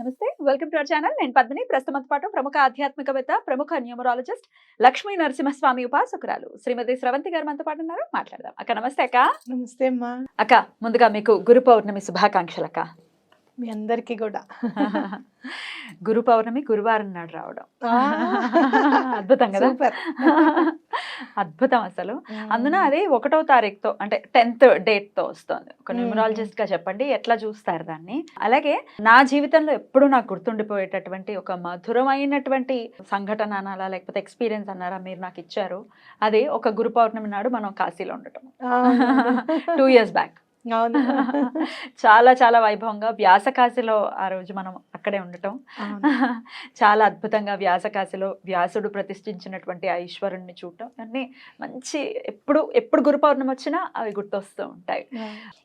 నమస్తే. Welcome to our channel. నేను పద్మిని. ప్రస్తుతంతో పాటు ప్రముఖ ఆధ్యాత్మికవేత్త ప్రముఖ న్యూమరాలజిస్ట్ లక్ష్మీ నరసింహస్వామి ఉపాసకురాలు శ్రీమతి స్రవంతి గారు మనతో పాటు ఉన్నారు. మాట్లాడదాం. అక్క నమస్తే అక్క. నమస్తే అమ్మా. అక్క ముందుగా మీకు గురు పౌర్ణమి శుభాకాంక్షలు అక్క. మీ అందరికీ కూడా. గురు పౌర్ణమి గురువారం నాడు రావడం. అద్భుతం కదా? అద్భుతం అసలు. అందున అది ఒకటో తారీఖుతో అంటే టెన్త్ డేట్తో వస్తుంది. ఒక మ్మ్. న్యూమరాలజిస్ట్గా చెప్పండి ఎట్లా చూస్తారు దాన్ని? అలాగే నా జీవితంలో ఎప్పుడు నాకు గుర్తుండిపోయేటటువంటి ఒక మధురమైనటువంటి సంఘటన అనాలా లేకపోతే ఎక్స్పీరియన్స్ అన్నారా మీరు నాకు ఇచ్చారు. అది ఒక గురు పౌర్ణమి నాడు మనం కాశీలో ఉండటం. టూ ఇయర్స్ బ్యాక్ అవును. చాలా చాలా వైభవంగా వ్యాసకాశిలో ఆ రోజు మనం అక్కడే ఉండటం. చాలా అద్భుతంగా వ్యాసకాశిలో వ్యాసుడు ప్రతిష్ఠించినటువంటి ఆ ఈశ్వరుణ్ణి చూడటం. అన్నీ మంచి ఎప్పుడు ఎప్పుడు గురు పౌర్ణమి వచ్చినా అవి గుర్తొస్తూ ఉంటాయి.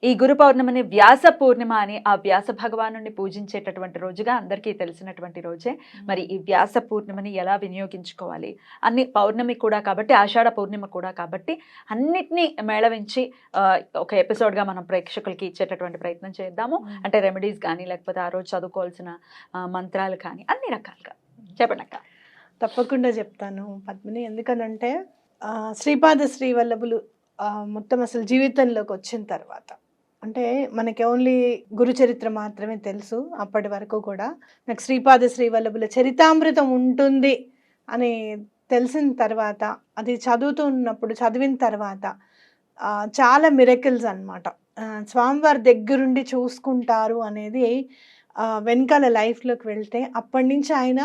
ఈ గురు పౌర్ణమిని వ్యాస పూర్ణిమ అని ఆ వ్యాస భగవాను పూజించేటటువంటి రోజుగా అందరికీ తెలిసినటువంటి రోజే. మరి ఈ వ్యాస పూర్ణిమని ఎలా వినియోగించుకోవాలి? అన్ని పౌర్ణమి కూడా కాబట్టి ఆషాఢ పూర్ణిమ కూడా కాబట్టి అన్నిటినీ మేళవించి ఒక ఎపిసోడ్గా మనం ప్రేక్షకులకి ఇచ్చేటటువంటి ప్రయత్నం చేద్దాము. అంటే రెమెడీస్ కానీ లేకపోతే ఆ రోజు చదువుకోవాల్సిన మంత్రాలు కానీ అన్ని రకాలుగా. చెప్పండి అక్క. తప్పకుండా చెప్తాను పద్మిని. ఎందుకనంటే శ్రీపాద శ్రీవల్లభులు మొత్తం అసలు జీవితంలోకి వచ్చిన తర్వాత అంటే మనకి ఓన్లీ గురు చరిత్ర మాత్రమే తెలుసు అప్పటి వరకు కూడా. నాకు శ్రీపాద శ్రీవల్లభుల చరితామృతం ఉంటుంది అని తెలిసిన తర్వాత అది చదువుతూ ఉన్నప్పుడు చదివిన తర్వాత చాలా మిరకిల్స్ అనమాట స్వామివారి దగ్గరుండి చూసుకుంటారు అనేది వెనకాల లైఫ్లోకి వెళ్తే అప్పటి నుంచి ఆయన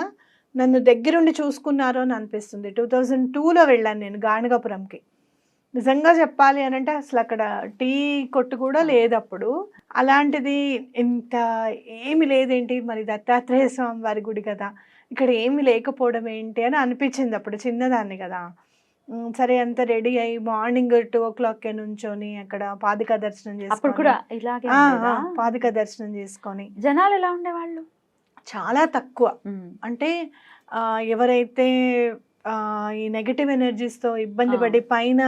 నన్ను దగ్గరుండి చూసుకున్నారు అని అనిపిస్తుంది. టూ థౌజండ్ టూలో వెళ్ళాను నేను గాణగాపురంకి. నిజంగా చెప్పాలి అని అంటే అసలు అక్కడ టీ కొట్టు కూడా లేదు అప్పుడు. అలాంటిది ఇంత ఏమి లేదేంటి? మరి దత్తాత్రేయ స్వామి వారి గుడి కదా. ఇక్కడ ఏమి లేకపోవడం ఏంటి అని అనిపించింది అప్పుడు చిన్నదాన్ని కదా. సరే అంత రెడీ అయ్యి మార్నింగ్ టూ ఓ క్లాక్ నుంచొని అక్కడ పాదుక దర్శనం అప్పుడు కూడా ఇలాగే పాదుక దర్శనం చేసుకొని. జనాలు ఎలా ఉండేవాళ్ళు? చాలా తక్కువ. అంటే ఎవరైతే ఈ నెగటివ్ ఎనర్జీస్తో ఇబ్బంది. పడి పైన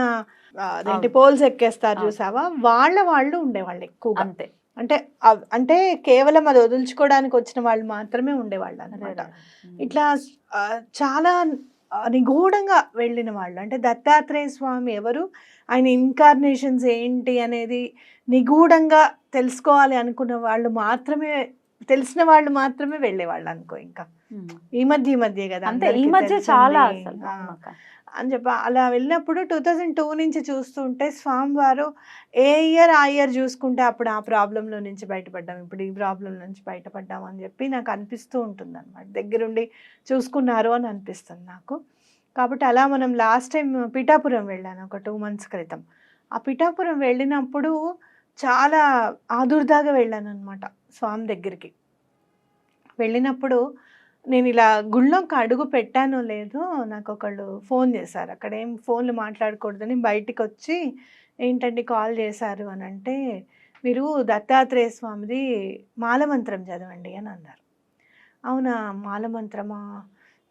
అదేంటి. పోల్స్ ఎక్కేస్తారు. చూసావా? వాళ్ళ వాళ్ళు ఉండేవాళ్ళు ఎక్కువగా. అంతే. అంటే అంటే కేవలం అది వదులుచుకోవడానికి వచ్చిన వాళ్ళు మాత్రమే ఉండేవాళ్ళు అనమాట ఇట్లా చాలా నిగూఢంగా వెళ్ళిన వాళ్ళు. అంటే దత్తాత్రేయ స్వామి ఎవరు? ఆయన ఇన్కార్నేషన్స్ ఏంటి అనేది నిగూఢంగా తెలుసుకోవాలి అనుకున్న వాళ్ళు మాత్రమే తెలిసిన వాళ్ళు మాత్రమే వెళ్ళేవాళ్ళు అనుకో ఇంకా. ఈ మధ్య ఈ మధ్య కదా అంతే ఈ మధ్య. చాలా అని చెప్పి అలా వెళ్ళినప్పుడు టూ థౌజండ్ టూ నుంచి చూస్తుంటే స్వామివారు ఏ ఇయర్ ఆ ఇయర్ చూసుకుంటే అప్పుడు ఆ ప్రాబ్లంలో నుంచి బయటపడ్డాం. ఇప్పుడు ఈ ప్రాబ్లం నుంచి బయటపడ్డాం అని చెప్పి నాకు అనిపిస్తూ ఉంటుంది అనమాట దగ్గరుండి చూసుకున్నారు అని అనిపిస్తుంది నాకు. కాబట్టి అలా మనం లాస్ట్ టైం పిఠాపురం వెళ్ళాను ఒక టూ మంత్స్ క్రితం. ఆ పిఠాపురం వెళ్ళినప్పుడు చాలా ఆదుర్దాగా వెళ్ళాను అనమాట స్వామి దగ్గరికి. వెళ్ళినప్పుడు నేను ఇలా గుళ్ళోకి అడుగు పెట్టానో లేదో నాకు ఒకళ్ళు ఫోన్ చేశారు. అక్కడ ఏం ఫోన్లు మాట్లాడకూడదని బయటికి వచ్చి ఏంటండి కాల్ చేశారు అని అంటే మీరు దత్తాత్రేయ స్వామిది మాలమంత్రం చదవండి అని అన్నారు. అవునా మాలమంత్రమా?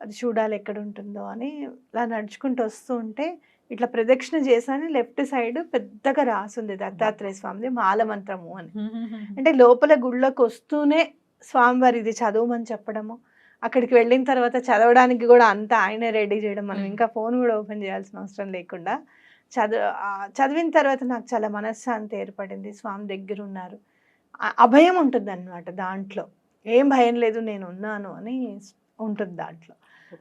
అది చూడాలి ఎక్కడ ఉంటుందో అని ఇలా నడుచుకుంటూ వస్తూ ఉంటే ఇట్లా ప్రదక్షిణ చేశాను లెఫ్ట్ సైడ్ పెద్దగా రాసుంది దత్తాత్రేయ స్వామిది మాలమంత్రము అని. అంటే లోపల గుళ్ళోకి వస్తూనే స్వామివారి ఇది చదవమని చెప్పడము అక్కడికి వెళ్ళిన తర్వాత చదవడానికి కూడా అంతా ఆయనే రెడీ చేయడం మనం. ఇంకా ఫోన్ కూడా ఓపెన్ చేయాల్సిన అవసరం లేకుండా చదువు చదివిన తర్వాత నాకు చాలా మనశ్శాంతి ఏర్పడింది. స్వామి దగ్గర ఉన్నారు. అభయం ఉంటుంది అనమాట దాంట్లో. ఏం భయం లేదు నేను ఉన్నాను అని ఉంటుంది దాంట్లో.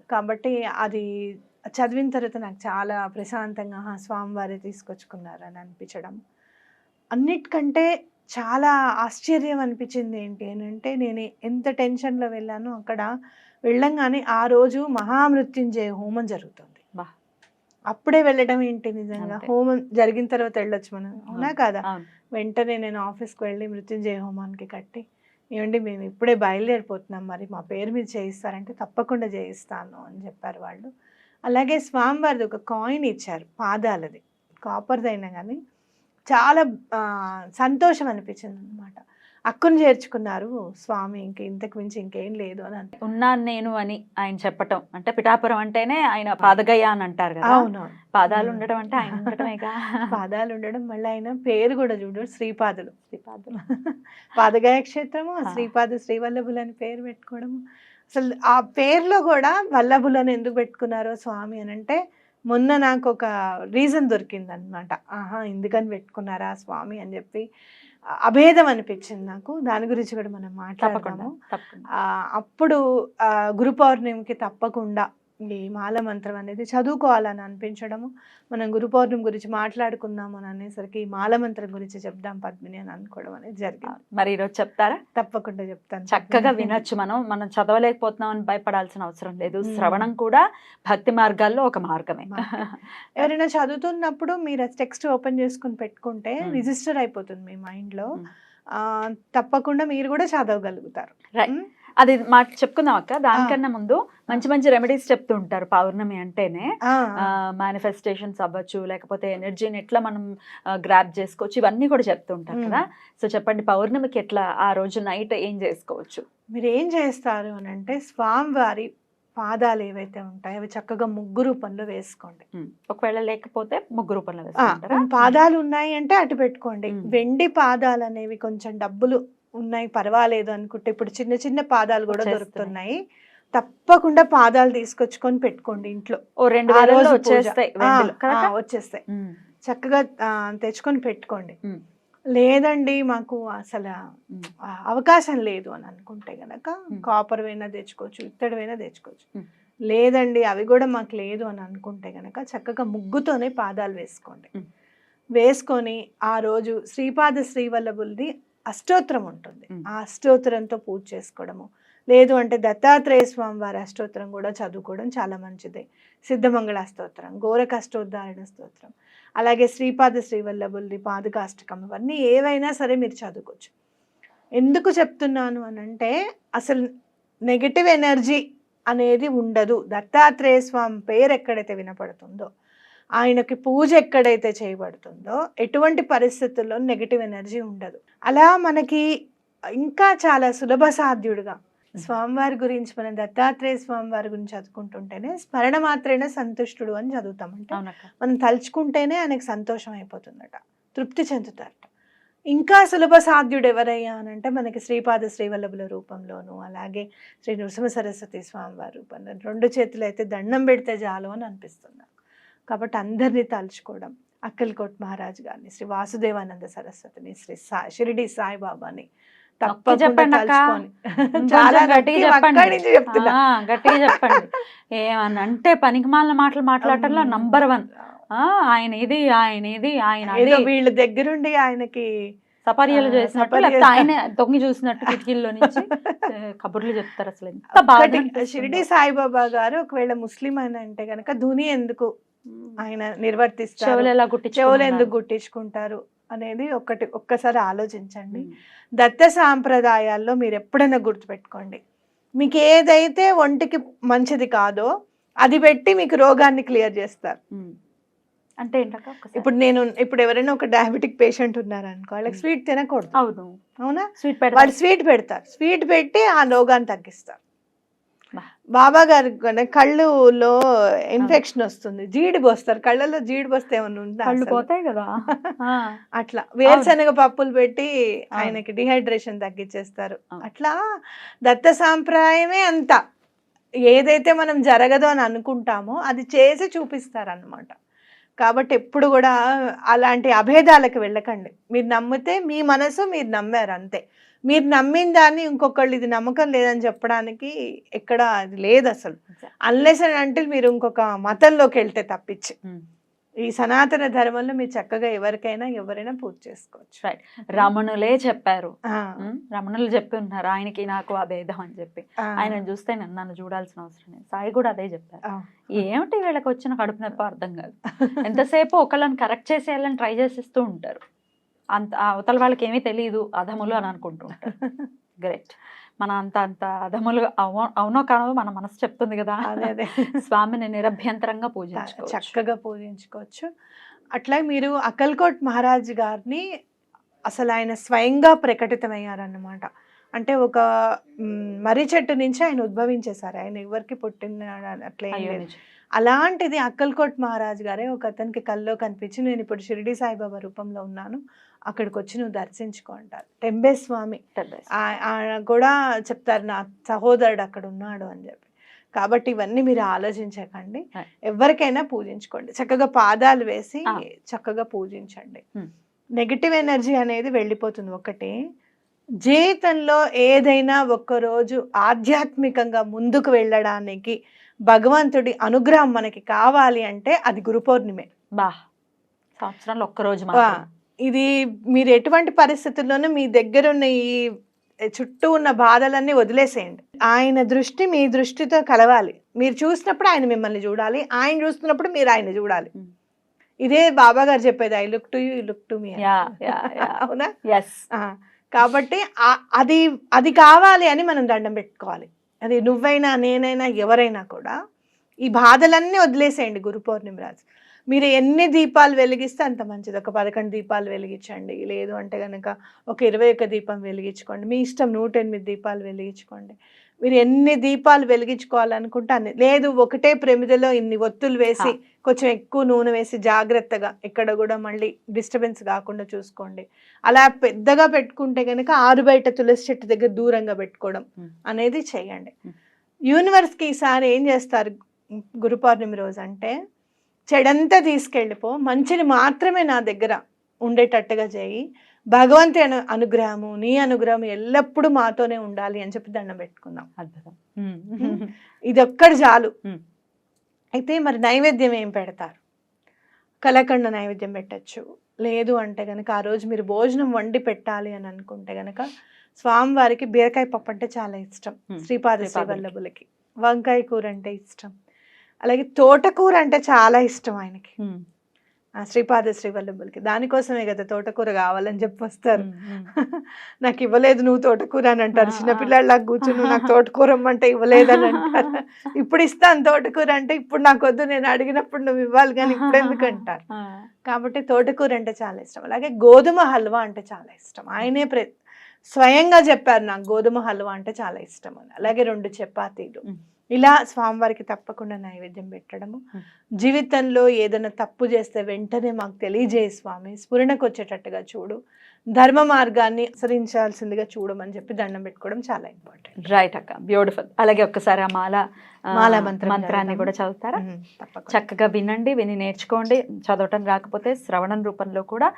కాబట్టి అది చదివిన తర్వాత నాకు చాలా ప్రశాంతంగా "ఆహా, స్వామివారే తీసుకొచ్చుకున్నారు అని అనిపించడం. అన్నిటికంటే చాలా ఆశ్చర్యం అనిపించింది ఏంటి అని అంటే నేను ఎంత టెన్షన్లో వెళ్ళానో అక్కడ వెళ్ళంగానే ఆ రోజు మహామృత్యుంజయ హోమం జరుగుతుంది. అప్పుడే వెళ్ళడం ఏంటి నిజంగా. హోమం జరిగిన తర్వాత వెళ్ళొచ్చు మనం. అవునా. కాదా. వెంటనే నేను ఆఫీస్కి వెళ్ళి మృత్యుంజయ హోమానికి కట్టి ఏమండి మేము ఇప్పుడే బయలుదేరిపోతున్నాం మరి మా పేరు మీద చేయిస్తారంటే తప్పకుండా చేయిస్తాను అని చెప్పారు వాళ్ళు. అలాగే స్వామివారిది ఒక కాయిన్ ఇచ్చారు పాదాలది. కాపర్ది అయినా కానీ చాలా సంతోషం అనిపించింది అనమాట అక్కును చేర్చుకున్నారు స్వామి ఇంక ఇంతకు మించి ఇంకేం లేదు అని అంటే. ఉన్నాను నేను అని ఆయన చెప్పటం. అంటే పిఠాపురం అంటేనే ఆయన పాదగయ అని అంటారు కదా. అవునవును. పాదాలు. ఉండడం అంటే ఆయన ఉండటమేగా పాదాలు ఉండడం మళ్ళీ ఆయన పేరు కూడా చూడు శ్రీపాదులు. శ్రీపాదులు. పాదగాయ క్షేత్రము. శ్రీపాద శ్రీవల్లభులు అని పేరు పెట్టుకోవడము. అసలు ఆ పేరులో కూడా వల్లభులను ఎందుకు పెట్టుకున్నారో స్వామి అని అంటే మొన్న నాకు ఒక రీజన్ దొరికింది అనమాట ఆహా ఎందుకని పెట్టుకున్నారా స్వామి? అని చెప్పి అభేదం అనిపించింది నాకు. దాని గురించి కూడా మనం ఆ, అప్పుడు ఆ, గురు పౌర్ణమికి తప్పకుండా ఈ మాల మంత్రం అనేది చదువుకోవాలని అనిపించడము మనం గురు పౌర్ణమి గురించి మాట్లాడుకుందాం అని అనేసరికి ఈ మాల మంత్రం గురించి చెప్దాం పద్మిని అని అనుకోవడం అనేది జరిగింది మరి ఈరోజు చెప్తారా తప్పకుండా చెప్తాను చక్కగా. వినొచ్చు మనం మనం చదవలేకపోతున్నాం అని భయపడాల్సిన అవసరం లేదు. శ్రవణం కూడా భక్తి మార్గాల్లో ఒక మార్గమే మార్గం. ఎవరైనా చదువుతున్నప్పుడు మీరు టెక్స్ట్ ఓపెన్ చేసుకుని పెట్టుకుంటే. రిజిస్టర్ అయిపోతుంది మీ మైండ్లో మ్మ్. ఆ, తప్పకుండా మీరు కూడా చదవగలుగుతారు Right. అది మాట చెప్పుకుందాం అక్క. దానికన్నా ముందు మంచి మంచి రెమెడీస్ చెప్తూ ఉంటారు పౌర్ణమి అంటేనే. మేనిఫెస్టేషన్స్ అవ్వచ్చు లేకపోతే ఎనర్జీని ఎట్లా మనం గ్రాప్ చేసుకోవచ్చు ఇవన్నీ కూడా చెప్తూ ఉంటారు. కదా. సో చెప్పండి పౌర్ణమికి ఎట్లా ఆ రోజు నైట్ ఏం చేసుకోవచ్చు? మీరు ఏం చేస్తారు అని అంటే స్వామివారి పాదాలు ఏవైతే ఉంటాయో అవి చక్కగా ముగ్గు రూపంలో వేసుకోండి. ఒకవేళ లేకపోతే ముగ్గు రూపంలో పాదాలు ఉన్నాయి అంటే అటు పెట్టుకోండి. వెండి పాదాలు అనేవి కొంచెం డబ్బులు ఉన్నాయి పర్వాలేదు అనుకుంటే ఇప్పుడు చిన్న చిన్న పాదాలు కూడా. దొరుకుతున్నాయి తప్పకుండా పాదాలు తీసుకొచ్చుకొని పెట్టుకోండి ఇంట్లో ఓ రెండు రోజు. వచ్చేస్తాయి? వచ్చేస్తాయి. చక్కగా తెచ్చుకొని పెట్టుకోండి. లేదండి మాకు అసలు అవకాశం లేదు అని అనుకుంటే గనక. కాపర్ అయినా తెచ్చుకోవచ్చు ఇత్తడివైనా తెచ్చుకోవచ్చు. లేదండి అవి కూడా మాకు లేదు అని అనుకుంటే గనక చక్కగా ముగ్గుతోనే పాదాలు వేసుకోండి. వేసుకొని ఆ రోజు శ్రీపాద శ్రీవల్లభులది అష్టోత్తరం ఉంటుంది. ఆ అష్టోత్తరంతో పూజ చేసుకోవడము. లేదు అంటే దత్తాత్రేయ స్వామి వారి అష్టోత్తరం కూడా చదువుకోవడం చాలా మంచిది. సిద్ధమంగళ స్తోత్రం గోరక అష్టోద్ధారణ స్తోత్రం అలాగే శ్రీపాద శ్రీవల్లభులది పాదుకాష్టకం ఇవన్నీ ఏవైనా సరే మీరు చదువుకోవచ్చు. ఎందుకు చెప్తున్నాను అని అంటే అసలు నెగటివ్ ఎనర్జీ అనేది ఉండదు. దత్తాత్రేయ స్వామి పేరు ఎక్కడైతే వినపడుతుందో ఆయనకి పూజ ఎక్కడైతే చేయబడుతుందో ఎటువంటి పరిస్థితుల్లో నెగటివ్ ఎనర్జీ ఉండదు. అలా మనకి ఇంకా చాలా సులభ సాధ్యుడుగా స్వామివారి గురించి మనం దత్తాత్రేయ స్వామివారి గురించి చదువుకుంటుంటేనే స్మరణ మాత్రమే సంతుష్టుడు అని చదువుతామంటే. మనం తలుచుకుంటేనే ఆయనకు సంతోషం అయిపోతుందట. తృప్తి చెందుతారట. ఇంకా సులభ సాధ్యుడు ఎవరయ్యా అని అంటే మనకి శ్రీపాద శ్రీవల్లభుల రూపంలోను అలాగే శ్రీ నృసింహ సరస్వతి స్వామివారి రూపంలో రెండు చేతులు అయితే దండం పెడితే చాలు అని అనిపిస్తుంది. కాబట్టి అందరినీ తలుచుకోవడం అక్కల్కోట్ మహారాజ్ గారిని శ్రీ వాసుదేవానంద సరస్వతిని శ్రీ సా షిరిడి సాయిబాబాని తప్పకుండా చాలా గట్టిగా చెప్పండి. చెప్తున్నా. గట్టిగా ఏమన్నా అంటే పనికిమాలిన మాటలు మాట్లాడటంలో నంబర్ వన్ ఆయన ఇది ఆయన ఇది ఆయన వీళ్ళ దగ్గరుండి ఆయనకి సపర్యలు చేసినట్టు లేకపోతే ఆయన తొంగి చూసినట్టు కిటికీల్లో నుంచి కబుర్లు చెప్తారు అసలు. ఎంత. షిరిడి సాయిబాబా గారు ఒకవేళ ముస్లిం అని అంటే గనక ధుని ఎందుకు ఆయన నిర్వర్తిస్తారు. చెవులు ఎలా చెవులు గుట్టించుకున్నారు? ఎందుకు గుట్టించుకుంటారు అనేది ఒకటి ఒక్కసారి ఆలోచించండి. దత్త సాంప్రదాయాల్లో మీరు ఎప్పుడైనా గుర్తుపెట్టుకోండి. మీకు ఏదైతే ఒంటికి మంచిది కాదో అది పెట్టి మీకు రోగాన్ని క్లియర్ చేస్తారు. అంటే? ఇప్పుడు నేను ఇప్పుడు ఎవరైనా ఒక డయాబెటిక్ పేషెంట్ ఉన్నారనుకో వాళ్ళకి స్వీట్ తినకూడదు. అవును. అవునా? స్వీట్ వాళ్ళు స్వీట్ పెడతారు. స్వీట్ పెట్టి ఆ రోగాన్ని తగ్గిస్తారు. బాబా గారి కళ్ళులో ఇన్ఫెక్షన్ వస్తుంది. జీడి పోస్తారు. కళ్ళలో జీడి పోస్తే ఏమన్నా ఉందా కళ్ళు? పోతాయి కదా. అట్లా. వేరుశనగ పప్పులు పెట్టి. ఆయనకి డిహైడ్రేషన్ తగ్గించేస్తారు. అట్లా దత్త సాంప్రదాయమే అంత. ఏదైతే మనం జరగదు అని అనుకుంటామో అది చేసి చూపిస్తారు అన్నమాట కాబట్టి ఎప్పుడు కూడా అలాంటి అభేదాలకు వెళ్ళకండి. మీరు నమ్మితే మీ మనసు మీరు నమ్మారు అంతే. మీరు నమ్మిన దాన్ని ఇంకొకళ్ళు ఇది నమ్మకం లేదని చెప్పడానికి ఎక్కడ అది లేదు అసలు. అన్లెస్ అని అంటే మీరు ఇంకొక మతంలోకి వెళ్తే తప్పించి. ఈ సనాతన ధర్మంలో మీరు చక్కగా ఎవరికైనా ఎవరైనా పూజ చేసుకోవచ్చు. Right. రమణులే చెప్పారు. రమణులు చెప్పి ఉన్నారు. ఆయనకి నాకు ఆ భేదం అని చెప్పి. ఆయన చూస్తే నన్ను నన్ను చూడాల్సిన అవసరం లేదు. సాయి కూడా అదే చెప్పారు. ఏమిటి వీళ్ళకి వచ్చిన కడుపు నొప్పి అర్థం కాదు. ఎంతసేపు ఒకళ్ళని కరెక్ట్ చేసేయాలని ట్రై చేసిస్తూ ఉంటారు. అంత అవతల వాళ్ళకి ఏమీ తెలియదు అధములు అని అనుకుంటూ ఉంటారు. గ్రేట్ మన అంత అంత అధములు అవ- అవునో కానో మన మనసు చెప్తుంది కదా. అదే అదే. స్వామిని నిరభ్యంతరంగా పూజించుకోవచ్చు. చక్కగా పూజించుకోవచ్చు. అట్లా మీరు అక్కల్కోట్ మహారాజ్ గారిని అసలు ఆయన స్వయంగా ప్రకటితమయ్యారన్నమాట. అంటే ఒక మర్రి చెట్టు నుంచి ఆయన ఉద్భవించేశారు. ఆయన ఎవరికి పుట్టిన అట్లా. అలాంటిది అక్కల్కోట్ మహారాజ్ గారే ఒక అతనికి కల్లో కనిపించి నేను ఇప్పుడు షిరిడి సాయిబాబా రూపంలో ఉన్నాను. అక్కడికి వచ్చి నువ్వు దర్శించుకో అంటారు. టెంబే స్వామి ఆయన కూడా చెప్తారు నా సహోదరుడు అక్కడ ఉన్నాడు అని చెప్పి. కాబట్టి ఇవన్నీ మీరు ఆలోచించకండి. ఎవరికైనా పూజించుకోండి. చక్కగా పాదాలు వేసి. చక్కగా పూజించండి. Hmm. నెగిటివ్ ఎనర్జీ అనేది వెళ్ళిపోతుంది ఒకటి. జీవితంలో ఏదైనా ఒక్కరోజు ఆధ్యాత్మికంగా ముందుకు వెళ్ళడానికి భగవంతుడి అనుగ్రహం మనకి కావాలి అంటే అది గురు పౌర్ణిమే. బా. సంవత్సరంలో ఒక్క రోజు వా, మాత్రం ఇది మీరు ఎటువంటి పరిస్థితుల్లోనూ మీ దగ్గర ఉన్న ఈ చుట్టూ ఉన్న బాధలన్నీ వదిలేసేయండి. ఆయన దృష్టి మీ దృష్టితో కలవాలి. మీరు చూసినప్పుడు ఆయన మిమ్మల్ని చూడాలి. ఆయన చూస్తున్నప్పుడు మీరు ఆయన చూడాలి. Hmm. ఇదే బాబా గారు చెప్పేది I look to you look to me అవునా? కాబట్టి అది అది కావాలి అని మనం దండం పెట్టుకోవాలి. అది నువ్వైనా నేనైనా ఎవరైనా కూడా ఈ బాధలన్నీ వదిలేసేయండి గురు పౌర్ణమి రాజు. మీరు ఎన్ని దీపాలు వెలిగిస్తే అంత మంచిది. ఒక పదకొండు దీపాలు వెలిగించండి. లేదు అంటే కనుక ఒక ఇరవై ఒక్క దీపం వెలిగించుకోండి. మీ ఇష్టం నూట ఎనిమిది దీపాలు వెలిగించుకోండి. మీరు ఎన్ని దీపాలు వెలిగించుకోవాలనుకుంటే అన్ని. లేదు ఒకటే ప్రమిదలో ఇన్ని ఒత్తులు వేసి కొంచెం ఎక్కువ నూనె వేసి జాగ్రత్తగా ఎక్కడ కూడా మళ్ళీ డిస్టర్బెన్స్ కాకుండా చూసుకోండి. అలా పెద్దగా పెట్టుకుంటే కనుక ఆరు బయట తులసి చెట్టు దగ్గర దూరంగా పెట్టుకోవడం. అనేది చేయండి. యూనివర్స్కి ఈసారి ఏం చేస్తారు? గురు పౌర్ణమి రోజు అంటే చెడంతా తీసుకెళ్ళిపో. మంచిని మాత్రమే నా దగ్గర ఉండేటట్టుగా చేయి. భగవంతు అను అనుగ్రహము నీ అనుగ్రహం ఎల్లప్పుడూ మాతోనే ఉండాలి అని చెప్పి దండం పెట్టుకుందాం. అద్భుతం. ఇది ఒక్కటి చాలు. అయితే మరి నైవేద్యం ఏం పెడతారు? కలకండ నైవేద్యం పెట్టచ్చు. లేదు అంటే కనుక ఆ రోజు మీరు భోజనం వండి పెట్టాలి అని అనుకుంటే కనుక స్వామివారికి బీరకాయ పప్పు అంటే చాలా ఇష్టం. శ్రీపాద. శ్రీవల్లభులకి వంకాయ కూర అంటే ఇష్టం. అలాగే తోటకూర అంటే చాలా ఇష్టం ఆయనకి. ఆ శ్రీపాద శ్రీవల్లభులకి. దానికోసమే కదా తోటకూర కావాలని చెప్పి వస్తారు. నాకు ఇవ్వలేదు నువ్వు తోటకూర అని అంటారు. చిన్నపిల్లలాగా కూర్చుని "నువ్వు నాకు తోటకూర అంటే ఇవ్వలేదు అని అంటారు. ఇప్పుడు ఇస్తాను తోటకూర అంటే ఇప్పుడు నాకు వద్దు నేను అడిగినప్పుడు నువ్వు ఇవ్వాలి కానీ ఇప్పుడు ఎందుకు అంటారు. కాబట్టి తోటకూర అంటే చాలా ఇష్టం. అలాగే గోధుమ హల్వా అంటే చాలా ఇష్టం. ఆయనే ప్ర స్వయంగా చెప్పారు నాకు గోధుమ హల్వా అంటే చాలా ఇష్టం అని. అలాగే రెండు చపాతీలు. ఇలా స్వామివారికి తప్పకుండా నైవేద్యం పెట్టడము. జీవితంలో ఏదైనా తప్పు చేస్తే వెంటనే మాకు తెలియజేయి స్వామి. స్ఫురణకు వచ్చేటట్టుగా చూడు. ధర్మ మార్గాన్ని అనుసరించాల్సిందిగా చూడమని చెప్పి దండం పెట్టుకోవడం చాలా ఇంపార్టెంట్. రైట్ అక్క. బ్యూటిఫుల్ అలాగే ఒక్కసారి ఆ మాల మాల మంత్రం మంత్రాన్ని. కూడా చదువుతారా? చక్కగా వినండి విని నేర్చుకోండి. చదవటం రాకపోతే శ్రవణం రూపంలో కూడా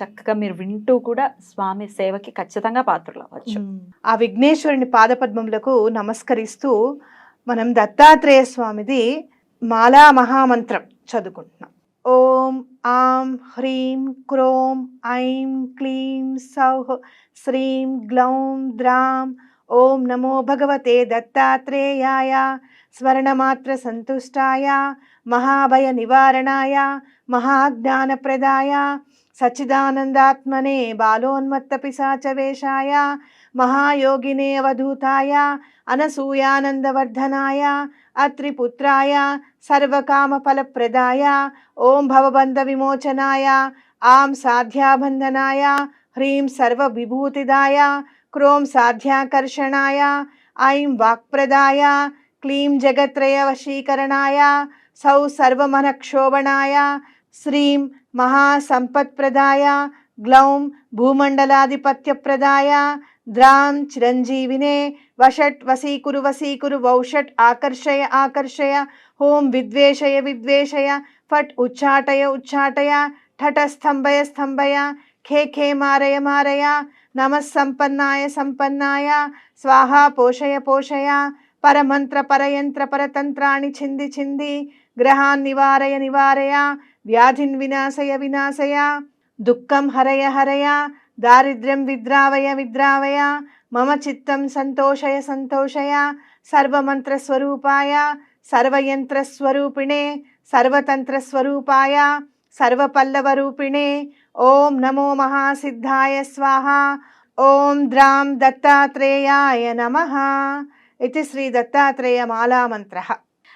చక్కగా మీరు వింటూ కూడా స్వామి సేవకి ఖచ్చితంగా పాత్రలు అవ్వచ్చు ఆ విఘ్నేశ్వరుని పాదపద్మములకు నమస్కరిస్తూ మనం దత్తాత్రేయ స్వామిది మాలా మహామంత్రం చదువుకుంటున్నాం. ఓం ఆం హ్రీం క్రోం ఐం క్లీం సౌహ్ శ్రీం గ్లౌం ద్రాం ఓం నమో భగవతే దత్తాత్రేయాయ స్వర్ణమాత్ర సంతుష్టాయ మహాభయ నివారణాయ మహాజ్ఞానప్రదాయ సచ్చిదానందాత్మనే బాలోన్మత్త పిశాచవేషాయ महायोगिने अवधूताय अनसूयानंदवर्धनाय अत्रिपुत्राय, सर्वकामफलप्रदाय ओं भवबंध विमोचनाय आं साध्याबंधनाय ह्रीं सर्वविभूतिदाय, क्रों साध्याकर्षणाय, ऐं वाक्प्रदाय, क्लीं जगत्रयवशीकरणाय सौ सर्वमनक्षोभणाय, श्रीं महासंपत्प्रदाय ग्लौं भूमंडलाधिपत्यप्रदाय ద్రాం చిరంజీవినే వషట్ వసీకురు వసీకురు వౌషట్ ఆకర్షయ ఆకర్షయ హోం విద్వేషయ విద్వేషయ ఫట్ ఉచ్చాటయ ఉచ్చాటయ ఠట స్తంభయ స్తంభయ ఖే ఖే మారయ మారయ నమస్సంపన్నాయ సంపన్నాయ సంపన్నాయ స్వాహా పోషయ పోషయ పరమంత్ర పరయంత్ర పరతంత్రాన్ని చింది చింది గ్రహాన్ నివారయ నివారయ వ్యాధిన్ వినాశయ వినాశయ దుఃఖం హరయ హరయ దారిద్ర్యం విద్రావయ విద్రావయ మమ చిత్తం సంతోషయ సంతోషయ సర్వమంత్రస్వరూపాయ సర్వయంత్రస్వరూపిణే సర్వతంత్రస్వరూపాయ సర్వపల్లవరూపిణే ఓం నమో మహాసిద్ధాయ స్వాహ. ఓం ద్రాం దత్తాత్రేయాయ నమ. ఇది శ్రీ దత్తాత్రేయ మాలామంత్ర.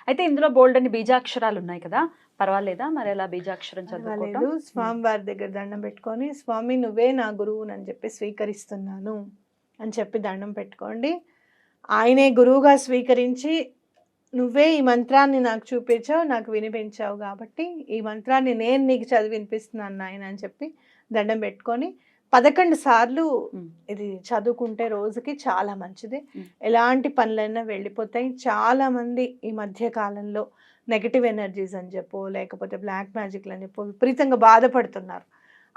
అయితే ఇందులో బోల్డ్ అని బీజాక్షరాలు ఉన్నాయి కదా. పర్వాలేదా? మరి ఎలా బీజాక్షరం చదువుకోవటం? పర్వాలేదు. స్వామివారి దగ్గర దండం పెట్టుకొని స్వామి నువ్వే నా గురువు అని చెప్పి స్వీకరిస్తున్నాను అని చెప్పి దండం పెట్టుకోండి. ఆయనే గురువుగా స్వీకరించి నువ్వే ఈ మంత్రాన్ని నాకు చూపించావు నాకు వినిపించావు కాబట్టి ఈ మంత్రాన్ని నేను నీకు చదివి వినిపిస్తున్నాను నాయన అని చెప్పి దండం పెట్టుకొని పదకొండు సార్లు. ఇది చదువుకుంటే రోజుకి చాలా మంచిది. ఎలాంటి పనులైనా వెళ్ళిపోతాయి. చాలా మంది ఈ మధ్య కాలంలో నెగటివ్ ఎనర్జీస్ అని చెప్పో లేకపోతే బ్లాక్ మ్యాజిక్లు అని చెప్పో విపరీతంగా బాధపడుతున్నారు.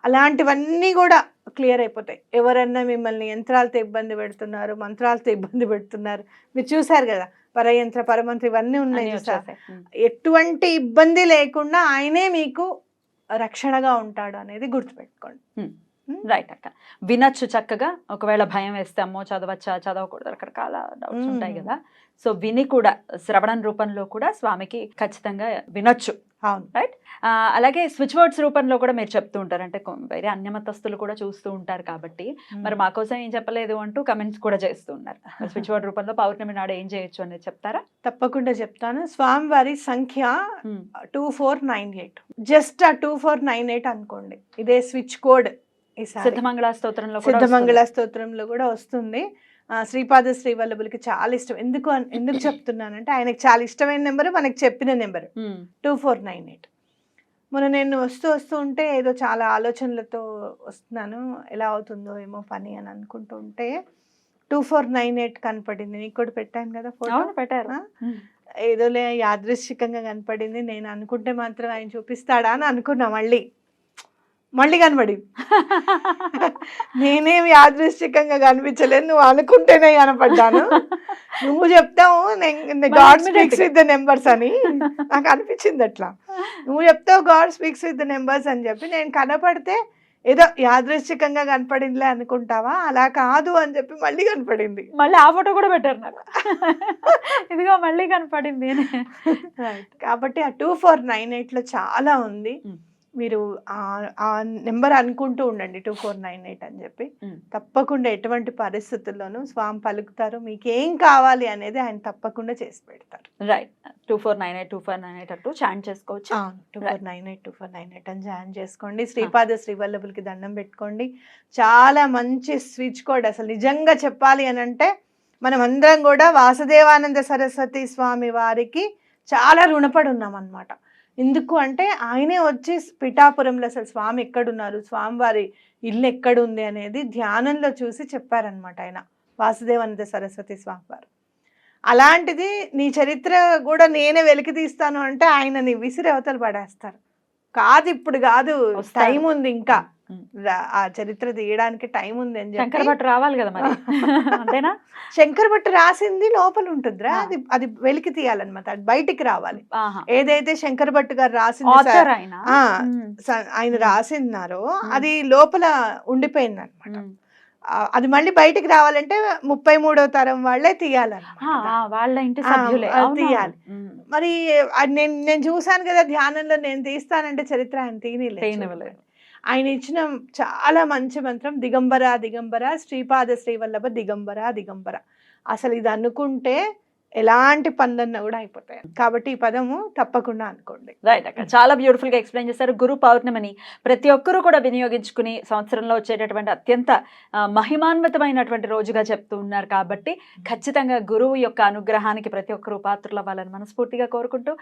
అలాంటివన్నీ కూడా క్లియర్ అయిపోతాయి. ఎవరన్నా మిమ్మల్ని యంత్రాలతో ఇబ్బంది పెడుతున్నారు మంత్రాలతో ఇబ్బంది పెడుతున్నారు. మీరు చూశారు కదా పరయంత్ర పరమంత్ర ఇవన్నీ ఉన్నాయి చూసారా? ఎటువంటి ఇబ్బంది లేకుండా ఆయనే మీకు రక్షణగా ఉంటాడు అనేది గుర్తుపెట్టుకోండి. రైట్ అక్క. వినొచ్చు చక్కగా. ఒకవేళ భయం వేస్తే అమ్మో చదవచ్చా చదవకూడదు రకరకాల డౌట్స్ ఉంటాయి మ్మ్. కదా. సో విని కూడా శ్రవణం రూపంలో కూడా స్వామికి ఖచ్చితంగా వినొచ్చు. అవును. ఆ, అలాగే స్విచ్ వర్డ్స్ రూపంలో కూడా మీరు చెప్తూ ఉంటారు. అంటే వేరే అన్యమతస్తులు కూడా చూస్తూ ఉంటారు కాబట్టి మరి మా కోసం ఏం చెప్పలేదు అంటూ కమెంట్స్ కూడా చేస్తూ ఉన్నారు. స్విచ్ వర్డ్ రూపంలో పౌర్ణమి నాడు ఏం చేయొచ్చు అనేది చెప్తారా? తప్పకుండా చెప్తాను. స్వామివారి సంఖ్య. Two four nine eight. Just ఆ టూ ఫోర్ నైన్ ఎయిట్ అనుకోండి. ఇదే స్విచ్ కోడ్. సిద్ధమంగళ స్తోత్రంలో కూడా సిద్ధమంగళ స్తోత్రంలో కూడా వస్తుంది. ఆ, శ్రీపాద శ్రీవల్లభులకి చాలా ఇష్టం. ఎందుకు ఎందుకు చెప్తున్నానంటే ఆయనకి చాలా ఇష్టమైన నెంబర్ మనకి చెప్పిన నెంబర్. మ్మ్. Two four nine eight. మొన్న నేను వస్తూ వస్తూ ఉంటే ఏదో చాలా ఆలోచనలతో వస్తున్నాను. ఎలా అవుతుందో ఏమో పని అని అనుకుంటూ ఉంటే టూ ఫోర్ నైన్ ఎయిట్ కనపడింది. నీకు కూడా పెట్టాను కదా ఫోటో? పెట్టారు? మ్మ్. ఏదోలే యాదృశ్చికంగా కనపడింది. నేను అనుకుంటే మాత్రం ఆయన చూపిస్తాడా అని అనుకున్నా మళ్ళీ. మళ్ళీ కనపడింది నేనేం యాదృశ్చికంగా కనిపించలేదు నువ్వు అనుకుంటేనే కనపడ్డాను. నువ్వు చెప్తావు God speaks. With the numbers అని. నాకు అనిపించింది అట్లా. నువ్వు చెప్తావు God speaks with the numbers అని చెప్పి. నేను కనపడితే ఏదో యాదృశ్చికంగా కనపడిందిలే అనుకుంటావా? అలా కాదు అని చెప్పి మళ్ళీ కనపడింది. మళ్ళీ ఆ ఫోటో కూడా పెట్టారు నాకు. ఇదిగో మళ్ళీ కనపడింది. కాబట్టి ఆ టూ ఫోర్ నైన్ ఎయిట్లో చాలా ఉంది. మీరు ఆ- నెంబర్ అనుకుంటూ ఉండండి టూ ఫోర్ నైన్ ఎయిట్ అని చెప్పి. తప్పకుండా ఎటువంటి పరిస్థితుల్లోనూ స్వామి పలుకుతారు మీకు ఏం కావాలి అనేది ఆయన తప్పకుండా చేసి పెడతారు. Right two four nine eight two four nine eight అటు చాంట్ చేసుకోవచ్చు. Two four nine eight two four nine eight అని జాయిన్ చేసుకోండి. శ్రీపాద శ్రీవల్లభులకి దండం పెట్టుకోండి. చాలా మంచి స్విచ్ కోడ్ అసలు నిజంగా చెప్పాలి అని అంటే మనం అందరం కూడా వాసుదేవానంద సరస్వతి స్వామి వారికి చాలా రుణపడి ఉన్నాం అనమాట ఎందుకు అంటే ఆయనే వచ్చి పిఠాపురంలో అసలు స్వామి ఎక్కడున్నారు? స్వామివారి ఇల్లు ఎక్కడుంది అనేది ధ్యానంలో చూసి చెప్పారనమాట ఆయన. వాసుదేవానంద సరస్వతి స్వామి వారు అలాంటిది నీ చరిత్ర కూడా నేనే వెలికి తీస్తాను అంటే ఆయన నీ విసిరి అవతలు పడేస్తారు. కాదు ఇప్పుడు కాదు. టైం ఉంది ఇంకా. ఆ చరిత్ర తీయడానికి టైం ఉంది అని శంకర భట్ రావాలి కదా మరి అంతేనా శంకర్ భట్ రాసింది లోపల ఉంటుందిరా. అది అది వెలికి తీయాలన్నమాట అది బయటికి రావాలి. ఏదైతే శంకర్ భట్ గారు రాసింది ఆయన. రాసిన్నారో. అది లోపల ఉండిపోయింది అనమాట. అది మళ్ళీ బయటికి రావాలంటే ముప్పై మూడో తరం వాళ్ళే ఆ, వాళ్ళ ఇంటి తీయాలి. మరి నేను నేను చూశాను కదా ధ్యానంలో నేను తీస్తానంటే చరిత్ర ఆయన తీయనివ్వలేదు. ఆయన ఇచ్చిన చాలా మంచి మంత్రం దిగంబర దిగంబర శ్రీపాద శ్రీవల్లభ దిగంబర దిగంబర. అసలు ఇది అనుకుంటే ఎలాంటి పనులన్నా కూడా అయిపోతాయి. కాబట్టి ఈ పదము తప్పకుండా అనుకోండి. రైట్ అక్క. చాలా బ్యూటిఫుల్గా ఎక్స్ప్లెయిన్ చేశారు గురు పౌర్ణమిని. ప్రతి ఒక్కరూ కూడా వినియోగించుకుని సంవత్సరంలో వచ్చేటటువంటి అత్యంత మహిమాన్వితమైనటువంటి రోజుగా చెప్తూ ఉన్నారు కాబట్టి ఖచ్చితంగా గురువు యొక్క అనుగ్రహానికి ప్రతి ఒక్కరూ పాత్రలు అవ్వాలని మనస్ఫూర్తిగా కోరుకుంటూ